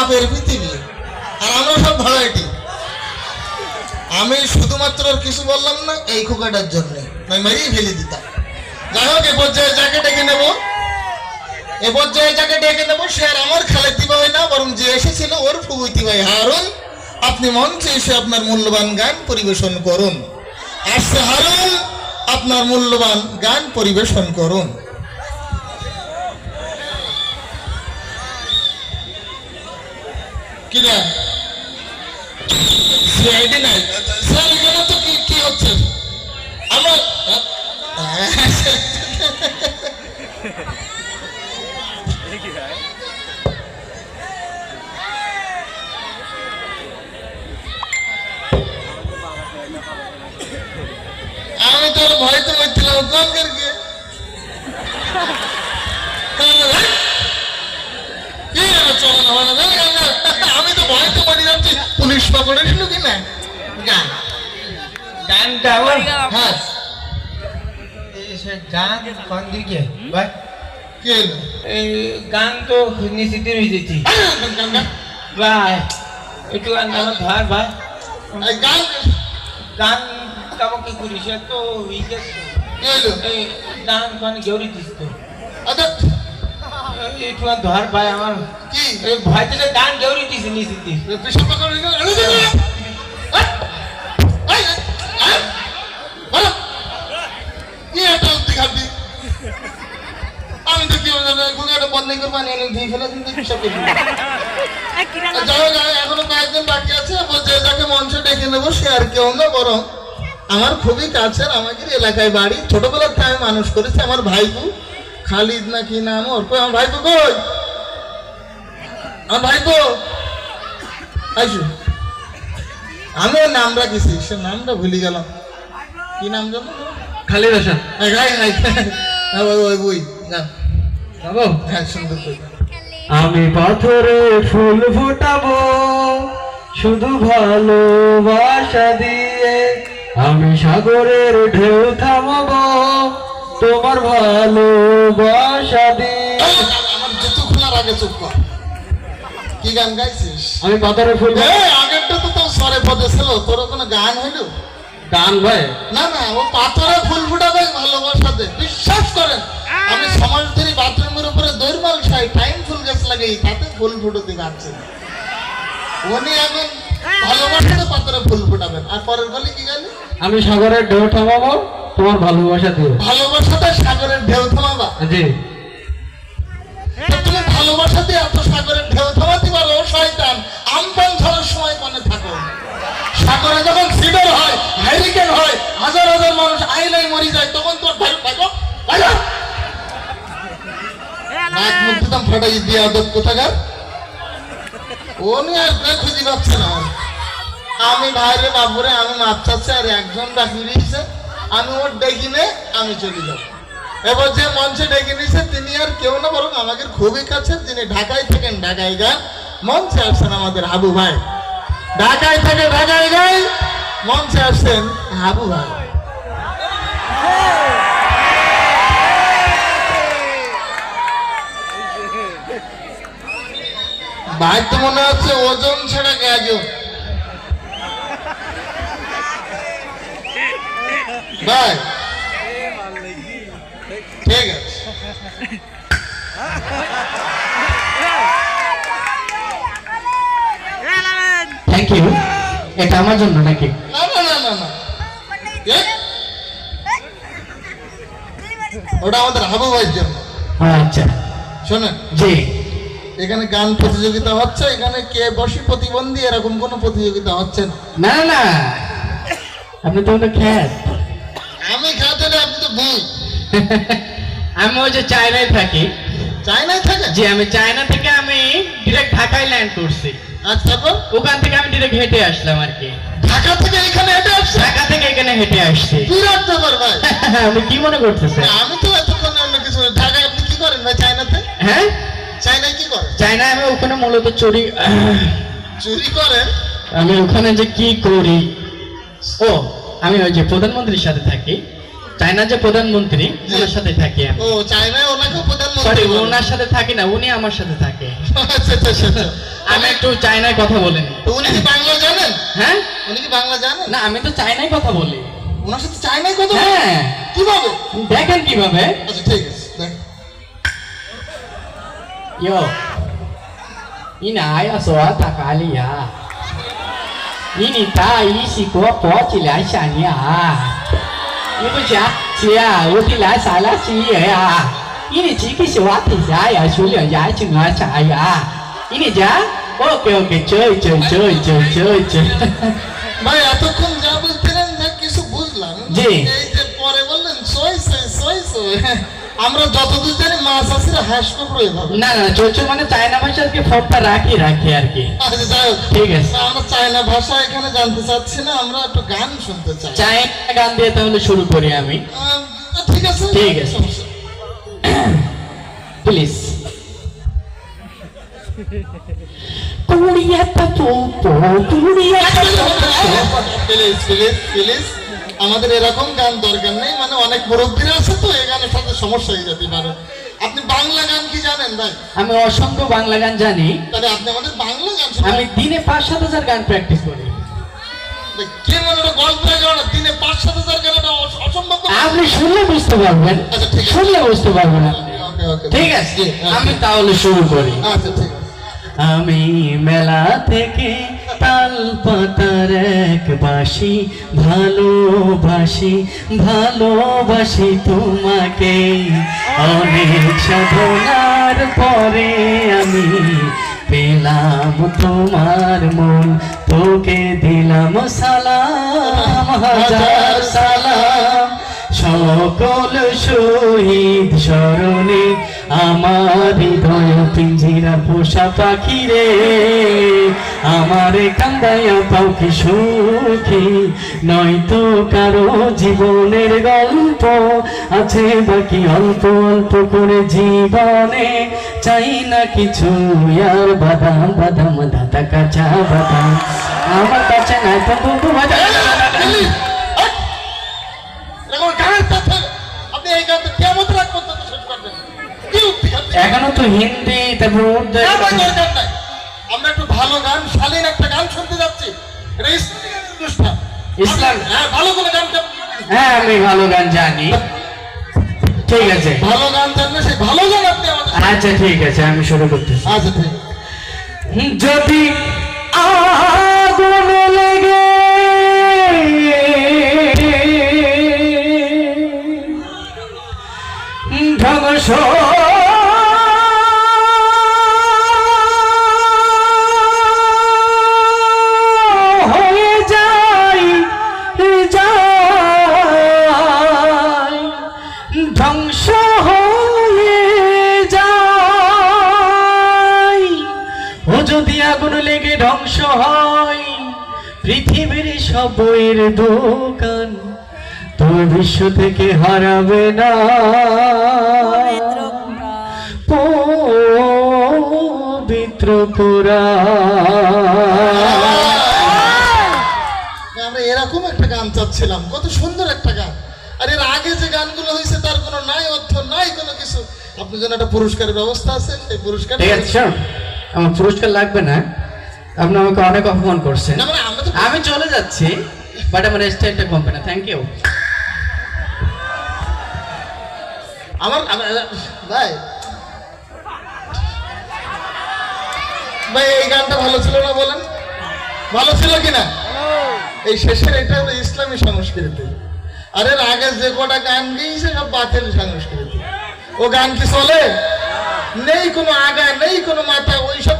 মাপের পৃথিবী আর আমরা সব ভ্যারাইটি আমি শুধুমাত্র কিছু বললাম না, এই খোকাটার জন্য। আমি মেরেই ফেলে দিতাম। যাই হোক, এ পর্যায়ে যাকে ডেকে নেব, এ পর্যায়ে যাকে ডেকে নেব, সে আর আমার খালেতি ভাই না, বরং যে এসেছিল ওর ফুবুতি ভাই হারুন, আপনি মঞ্চে এসে আপনার মূল্যবান গান পরিবেশন করুন। আসছে হারুন, আপনার মূল্যবান গান পরিবেশন করুন। কিরা সিআইডি নাই? স্যার তো কি আমি মরছিলাম কোন করকে কি? রে চলো না? মানে। আমি তো মরে যাচ্ছি পুলিশ পকড়ে নিল কি না? গান গানটা হ্যাঁ। এই সে গান কোন দিকে? ভাই। কি? গান তো নিশ্চিত হয়ে গান, ভাই একটু গান আমার ভাই। ভাই গান? গান কামো করিস? তো উইকে কি গান কোন গৌরি দিস তো। আচ্ছা এই ধর ভাই আমার? কি? এই ভাই থেকে গান গৌরি দিস নিশ্চিত পেশা পকড়ে নিল আরে, আরে, আরে। এই, এই, এই, বলো। কি এটা দেখাবি আমি তো কি বললাম গুগাটা বন্ধ করে পানি এনে দিয়ে ফেলে দিন পেশা যাই হোক, এখনও কয়েকদিন বাকি আছে বলছে যাকে মঞ্চে ডেকে নেব সে আর কেউ না বরং আমার খুবই কাছের আমাদের এলাকায় বাড়ি। ছোটবেলার থেকে আমি মানুষ করেছি আমার ভাইপু। খালিদ না কি নাম ওর কই আমার ভাইপু কই? আমার ভাইপু? আইসু। আমি ওর নাম রাখিছি সে নামটা ভুলে গেলাম। কি নাম জানো খালিদ হাসান। এই গাই গাই। হ্যাঁ ওই ওই বই না বাবু। হ্যাঁ সুন্দর আমি পাথরে ফুল ফুটাবো শুধু ভালোবাসা দিয়ে। আমি সাগরের ঢেউ থামাবো তোমার ভালোবাসা দিয়ে। আমার জুতো খোলার আগে চুপ কর। কি গান গাইছিস? আমি পাথরে ফুল আগেরটা তো তোর স্বরে পদে ছিল তোর কোনো গান হইল? গান ভাই না না ও পাথরে ফুল ফুটাবে ভালোবাসাতে বিশ্বাস করেন আমি সমাজ ধরে বাথরুমের উপরে দৈরমাল খাই টাইম ফুল গাছ লাগাই তাতে ফুল ফুটতে যাচ্ছে উনি এখন ভালোবাসাতে পাথরে ফুল ফুটাবেন। আর পরের বলি কি গালি? আমি সাগরের ঢেউ থামাবো। তোমার ভালোবাসা দিয়ে। ভালোবাসাতে সাগরের ঢেউ থামাবা। জি। তুমি ভালোবাসাতে এত সাগরের ঢেউ থামাতে পারো শয়তান। ঝড়ের সময় মনে থাকো। সাগরে যখন সিডর হয় হাইরিকেন হয় হাজার হাজার মানুষ আইলাই মরি যায় তখন থাকো ভাইয়া নাক মুখ দিতাম ফাটাই দিয়ে আদব কোথাকার? ও নিয়ে আর খুঁজে পাচ্ছে না। আমি ভাইরে বাবুরে আমি মাপ চাচ্ছি আর একজন বাকি রয়েছে আমি ওর ডেকে নে আমি চলে যাব। এবার যে মঞ্চে ডেকে নিয়েছে, তিনি আর কেউ না, বরং আমাদের খুবই কাছে যিনি ঢাকায় থাকেন, ঢাকায় গান, মঞ্চে আসছেন আমাদের হাবু ভাই। ঢাকায় থেকে, ঢাকায় গাই, মঞ্চে আসছেন হাবু ভাই। ভাই তো মনে হচ্ছে ওজন ছাড়া গাজন ভাই ঠিক আছে থ্যাংক ইউ এটা আমার জন্য নাকি? না না না না না। ওটা আমাদের হাবু ভাইয়ের জন্য। আচ্ছা। শোনেন। জি। এখানে গান প্রতিযোগিতা হচ্ছে এখানে কে বসি প্রতিবন্ধী এরকম কোনো প্রতিযোগিতা হচ্ছে না। না না আপনি তো ওটা খ্যাত। আমি হলে আপনি তো বই। আমি ওই যে চায়নায় থাকি। চাইনায় থাকে? যে আমি চায়না থেকে আমি ডিরেক্ট ঢাকায় ল্যান্ড করছি। আর তারপর? ওখান থেকে আমি ডিরেক্ট হেঁটে আসলাম আর কি। ঢাকা থেকে এখানে হেঁটে আসছে ঢাকা থেকে এখানে হেঁটে আসছি। বিরাট ব্যাপার ভাই। আপনি কি মনে করতেছেন? আমি তো এতক্ষণ অন্য কিছু। ঢাকায় আপনি কি করেন ভাই চায়নাতে? হ্যাঁ? চায়নায় কি করেন? চায়নায় আমি ওখানে মূলত চুরি চুরি করেন? আমি ওখানে যে কি করি? ও আমি ওই যে প্রধানমন্ত্রীর সাথে থাকি। চায়নার যে প্রধানমন্ত্রী ওনার সাথে থাকি ও চায়নায় প্রধানমন্ত্রী। ওনার সাথে থাকি না উনি আমার সাথে থাকে। আচ্ছা আচ্ছা আচ্ছা, আমি একটু চায়নায় কথা বলেন উনি কি বাংলা জানেন? হ্যাঁ? উনি কি বাংলা জানেন? না আমি তো চায়নায় কথা বলি। ওনার সাথে চাইনাই কথা? হ্যাঁ। কীভাবে? দেখেন কীভাবে। আচ্ছা ঠিক আছে দেখ। 你的大衣是给我包起来下年啊你不讲姐啊？我给来两来年是一年啊你的鸡个是我的家呀兄弟爱就还差呀？你的家我不要给这一件这一件这一件妈呀都困着不是这两给说不是冷的这这的我冷帅以帅帅 আমরা যতদূর জানি মাছ আছে হাঁস কুকুর না না চোচো মানে চায়না ভাষাকে ফোনটা রাখি রাখি আর কি? আচ্ছা ঠিক আছে। আমরা চাইনা ভাষা এখানে জানতে চাচ্ছি না আমরা একটু গান শুনতে চাই। চায়না গান দিয়ে তাহলে শুরু করি আমি। ঠিক আছে ঠিক আছে। প্লিজ। কুড়িয়াটা পোপো কুড়িয়াটা প্লিজ প্লিজ প্লিজ। আমাদের এরকম গান দরকার নেই মানে অনেক মুরব্বীরা আছে তো এই গানের সাথে সমস্যা হয়ে যেতে পারে। আপনি বাংলা গান কি জানেন ভাই? আমি অসংখ্য বাংলা গান জানি। তাহলে আপনি আমাদের বাংলা গান আমি দিনে পাঁচ সাত হাজার গান প্র্যাকটিস করি। কে মনে হলো গল্প দিনে পাঁচ সাত হাজার গান অসম্ভব আপনি শুনলে বুঝতে পারবেন আচ্ছা, ঠিক শুনলে বুঝতে পারবেন ঠিক আছে। আমি তাহলে শুরু করি। আচ্ছা ঠিক আমি মেলা থেকে তাল পাতার এক বাসি ভালোবাসি ভালোবাসি তোমাকে। অনেক সাধনার পরে আমি পেলাম তোমার মন, তোকে দিলাম সালাম, হাজার সালাম। সকল শহীদ স্মরণে আমার হৃদয় পিঞ্জিরা পোষা পাখি রে। আমার কান্দায় পাখি সুখী? নয়তো কারও জীবনের গল্প আছে বাকি অল্প অল্প করে জীবনে? চাই না কিছু, আর বাদাম বাদাম দাদা কাঁচা বাদাম। আমার কাছে নাই তো বন্ধু বাজার প্লিজ এরকম গানের সাথে আপনি এই গানটা কেমন রাখ পর্যন্ত শেষ করবেন কি উক্তি তো হিন্দি তারপর উর্দু দরকার নাই। আমরা একটু ভালো গান শালীন একটা গান শুনতে যাচ্ছি। এটা ইসলামিক অনুষ্ঠান। ইসলাম? হ্যাঁ ভালো গান হ্যাঁ আমি ভালো গান জানি। ঠিক আছে। ভালো গান জানলে সেই ভালো গান আপনি আমাদের আচ্ছা ঠিক আছে আমি শুরু করতেছি। আচ্ছা ঠিক। যদি আগুন সব বইয়ের দোকান তবে বিশ্ব থেকে হারাবে না। পবিত্র আমরা এরকম একটা গান চাচ্ছিলাম কত সুন্দর একটা গান। আর এর আগে যে গানগুলো হয়েছে তার কোনো নাই অর্থ নাই কোনো কিছু। আপনার জন্য একটা পুরস্কারের ব্যবস্থা আছে সেই পুরস্কার ঠিক আছে আমার পুরস্কার লাগবে না। আপনি আমাকে অনেক অপমান করছেন। আমি চলে যাচ্ছি বাট আমার স্টাইলটা কমবে না থ্যাংক ইউ আমার ভাই। ভাই, এই গানটা ভালো ছিল না বলেন? ভালো ছিল কিনা? এই শেষের এটা হলো ইসলামী সংস্কৃতি। আর এর আগে যে কটা গান গেয়েছে সব বাতিল সংস্কৃতি। ও গান কি চলে? নেই কোনো আগা, নেই কোনো মাথা ওই সব গানের অনুষ্ঠান